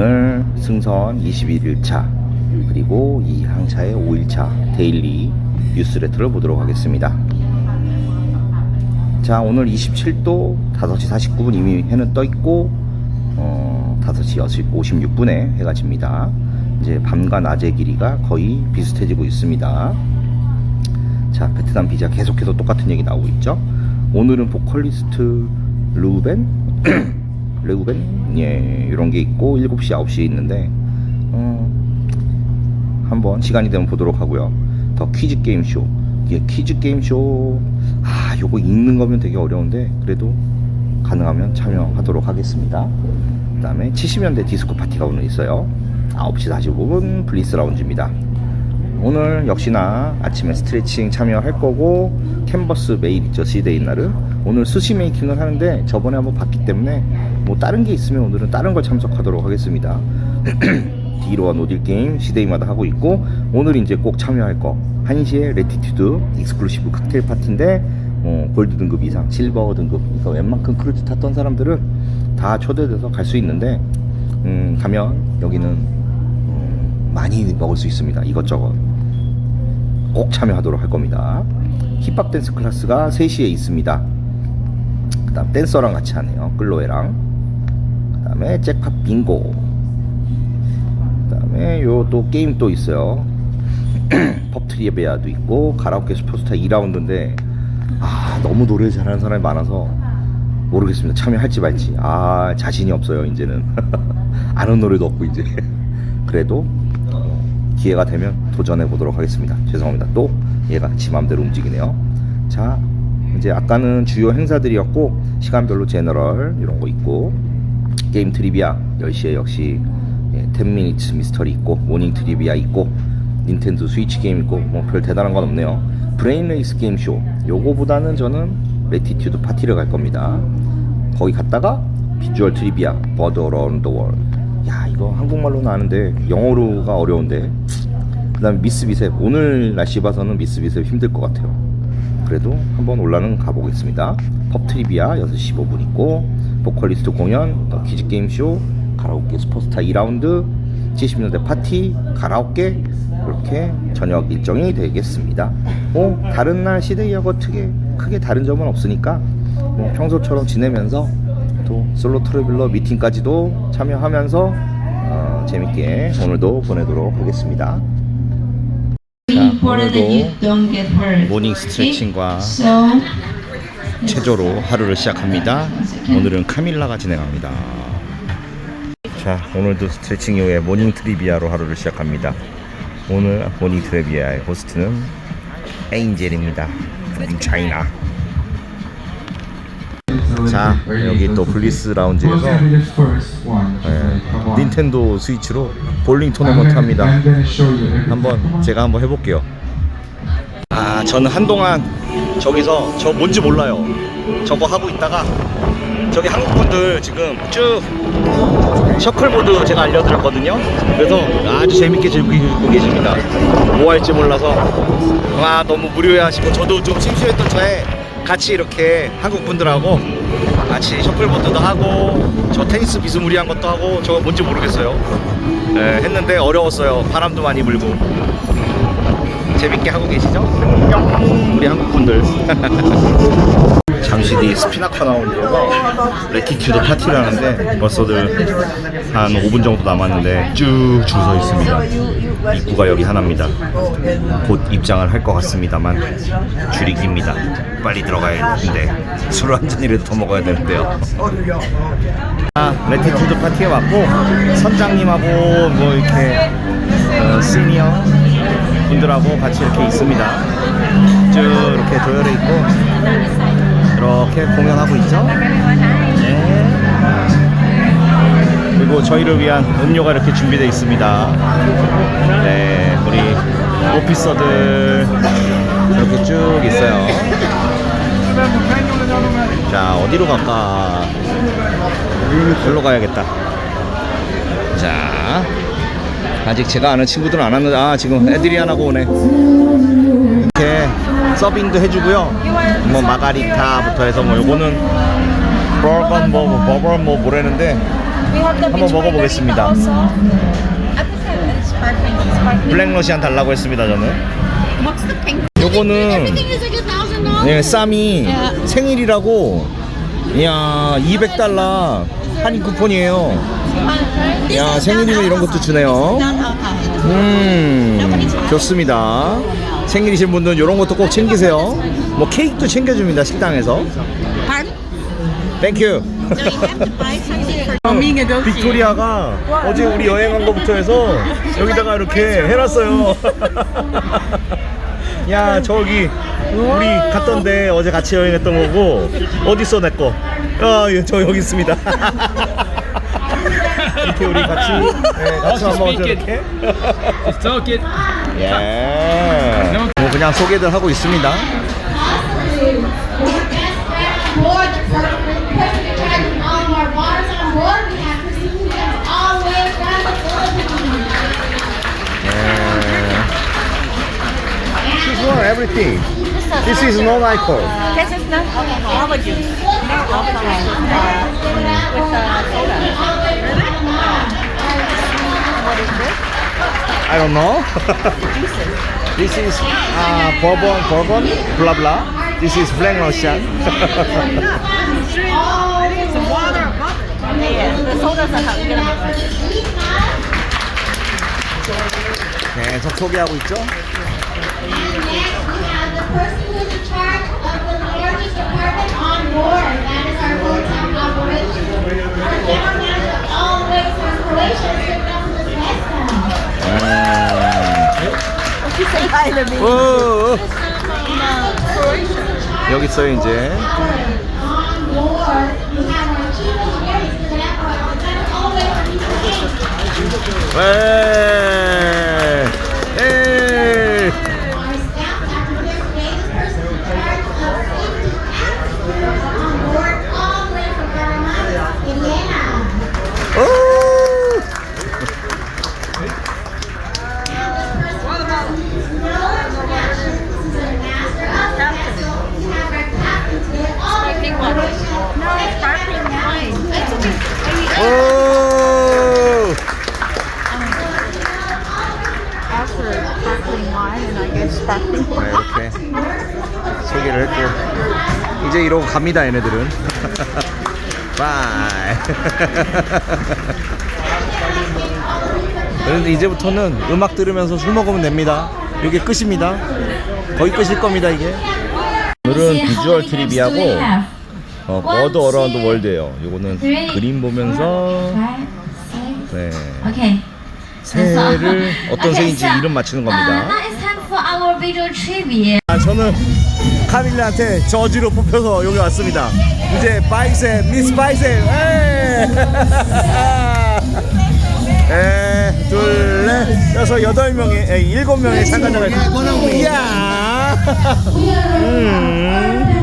자, 오늘 승선 21일차 그리고 이 항차의 5일차 데일리 뉴스레터를 보도록 하겠습니다. 자, 오늘 27도 5시 49분 이미 해는 떠 있고 어, 5시 56분에 해가 집니다. 이제 밤과 낮의 길이가 거의 비슷해지고 있습니다. 자, 베트남 비자 계속해서 똑같은 얘기 나오고 있죠. 오늘은 보컬리스트 루벤? 레우벤? 예, 이런 게 있고 7시, 9시에 있는데 어, 한번 시간이 되면 보도록 하고요. 더 퀴즈 게임 쇼. 이게 퀴즈 게임 쇼. 아, 요거 읽는 거면 되게 어려운데 그래도 가능하면 참여하도록 하겠습니다. 그 다음에 70년대 디스코 파티가 오늘 있어요. 9시 45분 블리스 라운지입니다. 오늘 역시나 아침에 스트레칭 참여할 거고 캔버스 메일 있죠 시데이 날은. 오늘 수시 메이킹을 하는데 저번에 한번 봤기 때문에 뭐 다른 게 있으면 오늘은 다른 걸 참석하도록 하겠습니다. 디로와 노딜 게임 시데이마다 하고 있고 오늘 이제 꼭 참여할 거 1시에 레티튜드 익스클루시브 칵테일 파티인데 어, 골드 등급 이상 실버 등급 그러니까 웬만큼 크루즈 탔던 사람들은 다 초대돼서 갈 수 있는데 음, 가면 여기는 음, 많이 먹을 수 있습니다. 이것저것 꼭 참여하도록 할 겁니다. 힙합 댄스 클래스가 3시에 있습니다. 그 다음 댄서랑 같이 하네요. 클로에랑. 그 다음에 잭팝 빙고. 그 다음에 요 또 게임 또 있어요. 펍트리베아도 있고 가라오케 슈퍼스타 2라운드인데 아 너무 노래 잘하는 사람이 많아서 모르겠습니다. 참여할지 말지. 아 자신이 없어요 이제는. 아는 노래도 없고 이제. 그래도 기회가 되면 도전해 보도록 하겠습니다. 죄송합니다. 또 얘가 지 맘대로 움직이네요. 자, 이제 아까는 주요 행사들이었고 시간별로 제너럴 이런 거 있고 게임 트리비아 10시에 역시 예, 10미니츠 미스터리 있고 모닝 트리비아 있고 닌텐도 스위치 게임 있고 뭐 별 대단한 건 없네요. 브레인 레이스 게임 쇼 요거보다는 저는 레티튜드 파티를 갈 겁니다. 거기 갔다가 비주얼 트리비아 버드 어라운드 월야 이거 한국말로는 아는데 영어로가 어려운데. 그 다음에 미스비셉. 오늘 날씨 봐서는 미스비셉 힘들 것 같아요. 그래도 한번 올라는 가보겠습니다. 펍 트리비아 6시 15분 있고 보컬리스트 공연 더 퀴즈게임쇼 가라오케 슈퍼스타 2라운드 70년대 파티 가라오케. 이렇게 저녁 일정이 되겠습니다. 뭐 다른 날 시대이하고 크게, 크게 다른 점은 없으니까 뭐 평소처럼 지내면서 또 솔로 트래블러 미팅까지도 참여하면서 어, 재밌게 오늘도 보내도록 하겠습니다. get hurt. 모닝? 스트레칭과 체조로 하루를 시작합니다. 오늘은 카밀라가 진행합니다. 자, 오늘도 스트레칭 이후에 모닝 트리비아로 하루를 시작합니다. 오늘 모닝 트리비아의 호스트는 에인젤입니다. from China. 자, 여기 또 블리스 라운지에서 예, 닌텐도 스위치로 볼링 토너먼트 합니다. 한번 제가 한번 해볼게요. 아 저는 한동안 저기서 저 뭔지 몰라요. 저거 하고 있다가 저기 한국 분들 지금 쭉 셔클보드 제가 알려드렸거든요. 그래서 아주 재밌게 즐기고 계십니다. 뭐 할지 몰라서 와 너무 무료해 하시고 저도 좀 심심했던 저에 같이 이렇게 한국 분들하고 같이 셔클보드도 하고 저 테니스 비스무리한 것도 하고 저거 뭔지 모르겠어요. 예, 했는데 어려웠어요. 바람도 많이 불고. 재밌게 하고 계시죠? 뿅! 우리 한국 분들. 잠시 뒤 스피나커 나오는데요. 레티튜드 파티를 하는데 벌써들 한 5분 정도 남았는데 쭉 줄 서 있습니다. 입구가 여기 하나입니다. 곧 입장을 할 것 같습니다만 줄이 깁니다. 빨리 들어가야 되는데 술 한 잔이라도 더 먹어야 되는데요. 아, 레티튜드 파티에 왔고 선장님하고 뭐 이렇게 어, 시니어 분들하고 같이 이렇게 있습니다. 쭉 이렇게 조열해 있고 이렇게 공연하고 있죠. 네. 그리고 저희를 위한 음료가 이렇게 준비되어 있습니다. 네, 우리 오피서들 이렇게 쭉 있어요. 자, 어디로 갈까? 여기로 가야겠다. 자, 아직 제가 아는 친구들은 안 왔는데, 아, 지금 애들이 하나고 오네. 이렇게 서빙도 해주고요. 뭐 마가리타부터 해서 뭐 요거는 버건 뭐 버번 뭐 뭐라는데 한번 먹어보겠습니다. 블랙 러시안 달라고 했습니다 저는. 요거는. 네, 쌈이 야. 생일이라고 이야 200달러 할인 쿠폰이에요. 야 생일이면 이런 것도 주네요. 음 좋습니다. 생일이신 분들은 이런 것도 꼭 챙기세요. 뭐 케이크도 챙겨줍니다 식당에서. 땡큐. For 빅토리아가 어제 우리 여행한 거부터 해서 여기다가 이렇게 해놨어요. 야 저기 우리 갔던데 어제 같이 여행했던 거고 어디 있어 내 거? 아저 여기 있습니다. 이렇게 우리 같이 네, 같이 밥 먹었죠 이렇게. Talk it. 예. 뭐 그냥 소개들 하고 있습니다. everything. This is non alcohol. This is not okay. How about you? No alcohol. Uh, with uh, soda. What is this? I don't know. this is uh, bourbon, bourbon, blah blah. This is Black Russian. It's water bubble. Yeah, the sodas are how gonna 계속 소개하고 있죠. And next, we have the person who is in charge of the largest department on board. That is our hotel operation. Our general manager of all ways from Croatia is sitting up in this guest Say hi to me. 오, 여기 있어요 이제. on 갑니다 얘네들은. 바이. 그런데 이제부터는 음악 들으면서 술 먹으면 됩니다. 이게 끝입니다. 거의 끝일 겁니다 이게. 오늘은 비주얼 트립이하고 어, 버드 어라운드 월드예요. 요거는 그림 보면서 네. 새를 어떤 새인지 이름 맞히는 Uh, 겁니다 저는 카밀라한테 저지로 뽑혀서 여기 왔습니다. 이제 바이셉, 미스 바이셉. 에! 에, 둘, 넷, 여섯, 여덟 명의, 에, 일곱 명의 참가자가 있습니다. 이야! 음.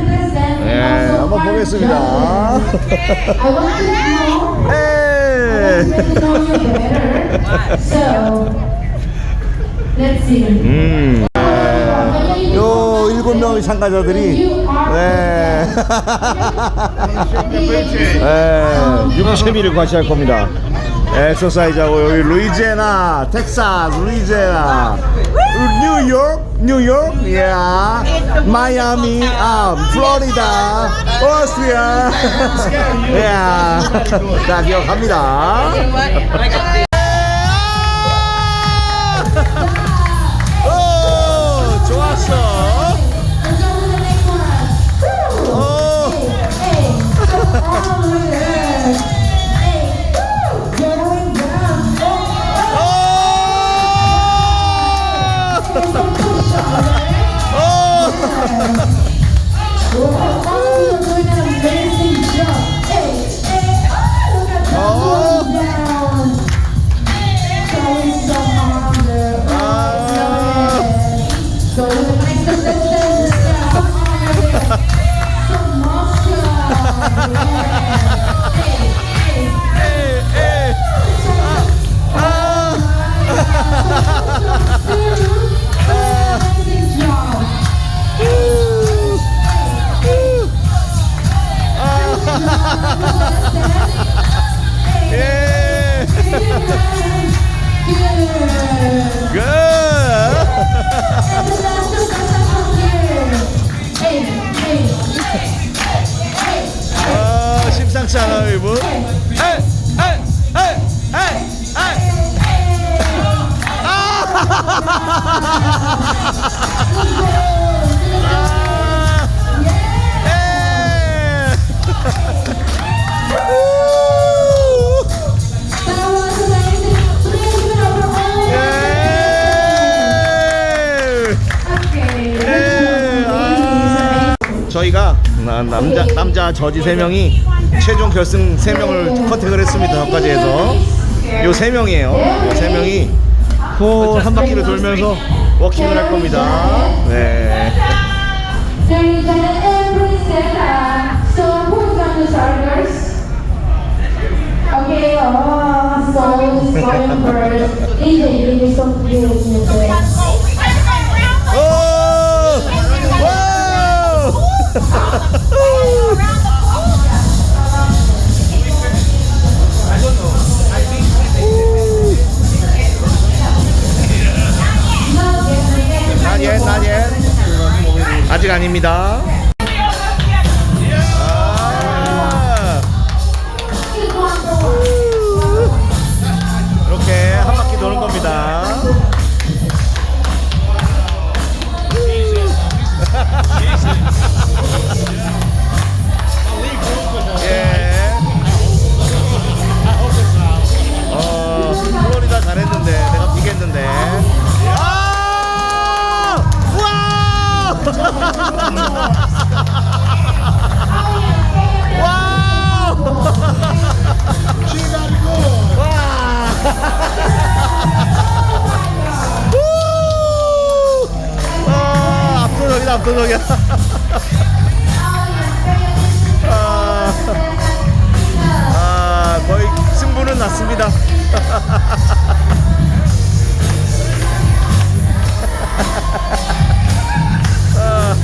예, 한번 보겠습니다. 에! 음. 요 일곱 명의 참가자들이 네. 네, 육체미를 과시할 겁니다. 엑서사이즈하고 여기 루이지애나, 텍사스, 루이지애나, 뉴욕, 뉴욕, 예, 마이애미, 아, 플로리다, 오스트리아, 예, 자 기억합니다. 아, 심상치 아, 남자 남자 저지 세 명이 최종 결승 세 명을 컨택을 했습니다. 저까지 해서 요 세 명이에요. 요세 명이 홀한 바퀴를 돌면서 워킹을 할 겁니다. 네. There is an every center. So who's going to start first? Okay, oh, so who's going first? DJ, DJ, so music. 아직 아닙니다. 아,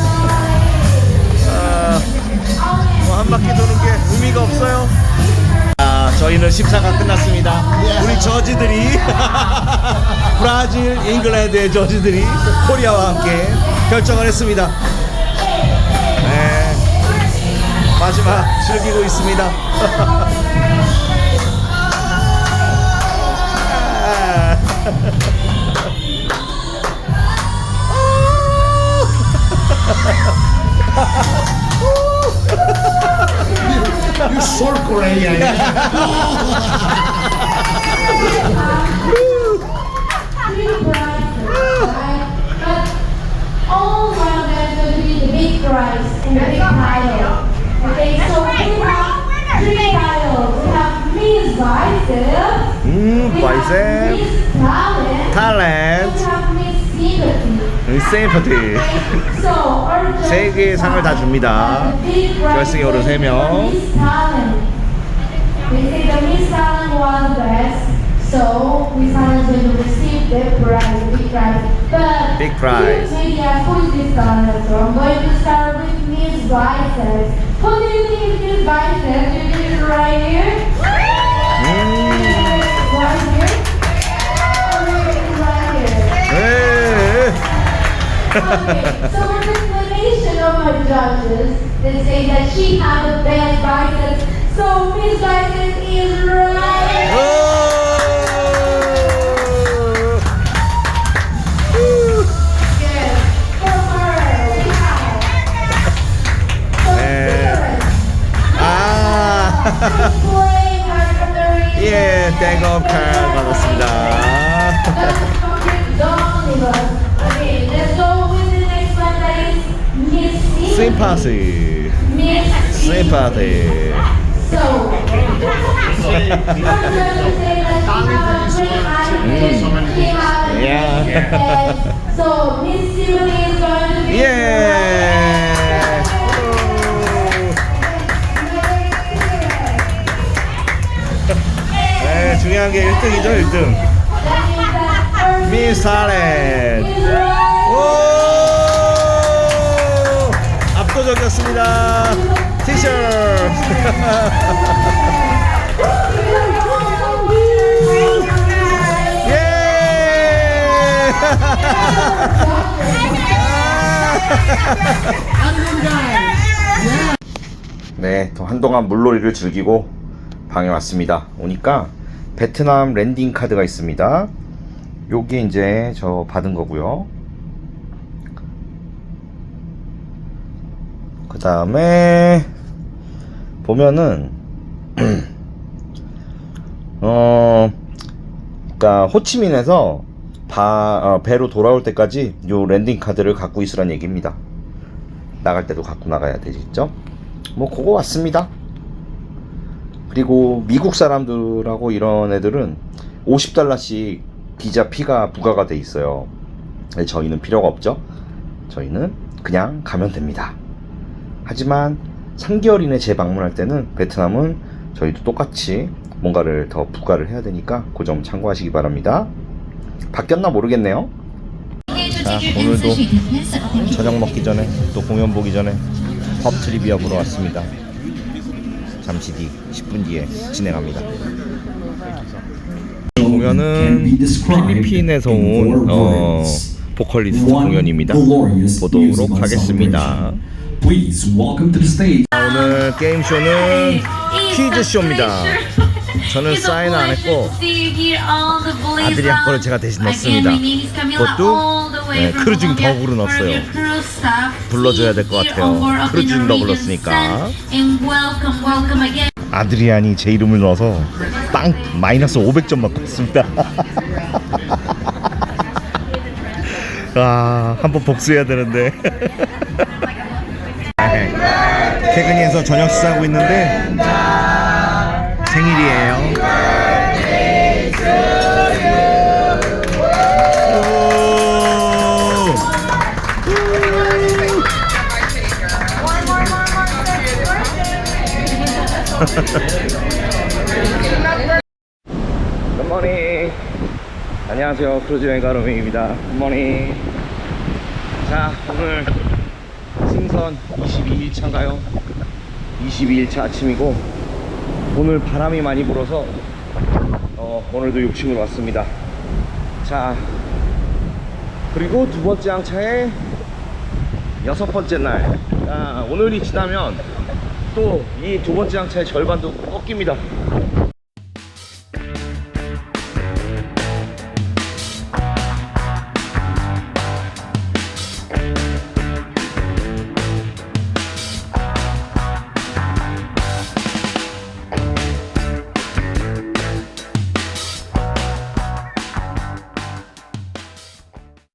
아, 뭐한 바퀴 도는 게 의미가 없어요. 아, 저희는 심사가 끝났습니다. 우리 저지들이 브라질, 잉글랜드의 저지들이 코리아와 함께 결정을 했습니다. 네, 마지막 즐기고 있습니다. you, you South All the big prize and the big title. Okay, so we have three titles. We have Miss Miss Talent. Talent. We have Miss Liberty. 세이퍼티. 세 개의 상을 다 줍니다. 결승에 오른 세 명. Miss. They say the Miss Talent was best. So, Miss Talent will receive the prize, big prize. But Big prize. you ask who is this talent? So I'm going to start with Miss Biceps. Who do you think is Miss Biceps? You think it's right here? 음, Right here? So the explanation of my judges, they say that she had a bad biceps. So Miss Biceps is right. Oh! Has a Yeah. head. So, Miss Sympathy is going to be 예. 네, 중요한 게 1등이죠, 1등. 미사렌. 오! 압도적이었습니다. 티셔츠. 예! 네, 또 한동안 물놀이를 즐기고 방에 왔습니다. 오니까 베트남 랜딩 카드가 있습니다. 요게 이제 저 받은 거고요. 그 다음에 보면은 어, 그러니까 호치민에서 바, 어, 배로 돌아올 때까지 요 랜딩 카드를 갖고 있으란 얘기입니다. 나갈 때도 갖고 나가야 되겠죠? 뭐 그거 왔습니다. 그리고 미국 사람들하고 이런 애들은 50달러씩 비자 피가 부과가 돼 있어요. 저희는 필요가 없죠. 저희는 그냥 가면 됩니다. 하지만 3개월 이내 재방문할 때는 베트남은 저희도 똑같이 뭔가를 더 부과를 해야 되니까 그 점 참고하시기 바랍니다. 바뀌었나 모르겠네요. 자, 오늘도 저녁 먹기 전에 또 공연 보기 전에 펍 트리비아 보러 왔습니다. 잠시 뒤 10분 뒤에 진행합니다. 공연은 필리핀에서 온 어, 보컬리스트 공연입니다. 보도록 하겠습니다. Please welcome to the stage. 오늘 게임 쇼는 퀴즈 쇼입니다. 저는 사인 안 했고 아들이 한 거를 제가 대신 넣습니다. 그것도 네, 크루징 더블로 넣었어요. 불러줘야 될 것 같아요. 크루징 더블 넣었으니까. 아드리안이 제 이름을 넣어서 빵 마이너스 500점 맞고 있습니다. 아, 한번 복수해야 되는데. 퇴근해서 저녁 식사하고 있는데 생일이에요. 오! 굿모닝 안녕하세요. 크루즈 여행 가로밍입니다. 굿모닝 자 오늘 승선 22일 차인가요 22일차 아침이고 오늘 바람이 많이 불어서 어, 오늘도 6층으로 왔습니다. 자 그리고 두 번째 항차의 여섯 번째 날. 자, 오늘이 지나면 또 이 두 번째 항차의 절반도 꺾입니다